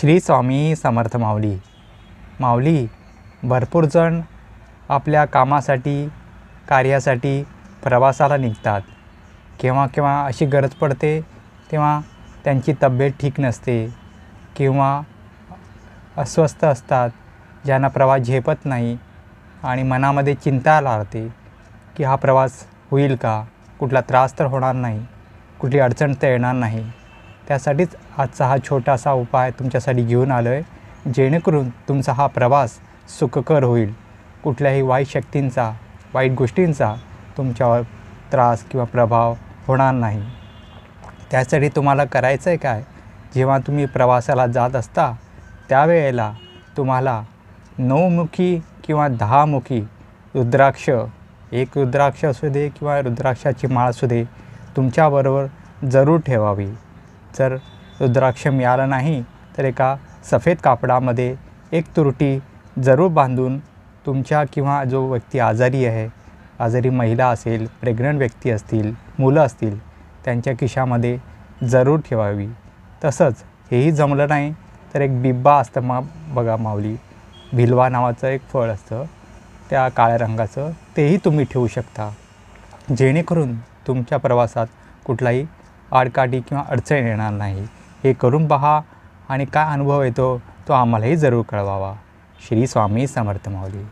श्री स्वामी समर्थ माऊली. माऊली भरपूर जण आपल्या कामासाठी कार्यासाठी प्रवासाला निघतात. केव्हा केव्हा अशी गरज पडते तेव्हा त्यांची तब्येत ठीक नसते किंवा अस्वस्थ असतात ज्यांना प्रवास झेपत नाही आणि मनामध्ये चिंता राहते की हा प्रवास होईल का? कुठला त्रास तर होणार नाही कुठली अडचण तर येणार नाही. त्यासाठीच आजचा हा छोटासा उपाय तुमच्यासाठी घेऊन आलो आहे जेणेकरून तुमचा हा प्रवास सुखकर होईल. कुठल्याही वाईट शक्तींचा वाईट गोष्टींचा तुमच्यावर त्रास किंवा प्रभाव होणार नाही. त्यासाठी तुम्हाला करायचं आहे काय? जेव्हा तुम्ही प्रवासाला जात असता त्यावेळेला तुम्हाला नऊमुखी किंवा दहामुखी रुद्राक्ष एक रुद्राक्ष असू दे किंवा रुद्राक्षाची माळ असू दे तुमच्याबरोबर जरूर ठेवावी. जर रुद्राक्ष मिळालं नाही तर एका सफेद कापडामध्ये एक तुरटी जरूर बांधून तुमच्या किंवा जो व्यक्ती आजारी आहे आजारी महिला असेल प्रेग्नंट व्यक्ती असतील मुलं असतील त्यांच्या खिशामध्ये जरूर ठेवावी. तसंच हेही जमलं नाही तर एक बिब्बा असतं मा बघा माऊली. भिलवा नावाचं एक फळ असतं त्या काळ्या रंगाचं तेही तुम्ही ठेवू शकता. जेणेकरून तुमच्या प्रवासात कुठलाही आडकाठी किंवा अडचण येणार नाही. हे करून पहा आणि काय अनुभव येतो तो आम्हालाही जरूर कळवावा. श्री स्वामी समर्थ माऊली.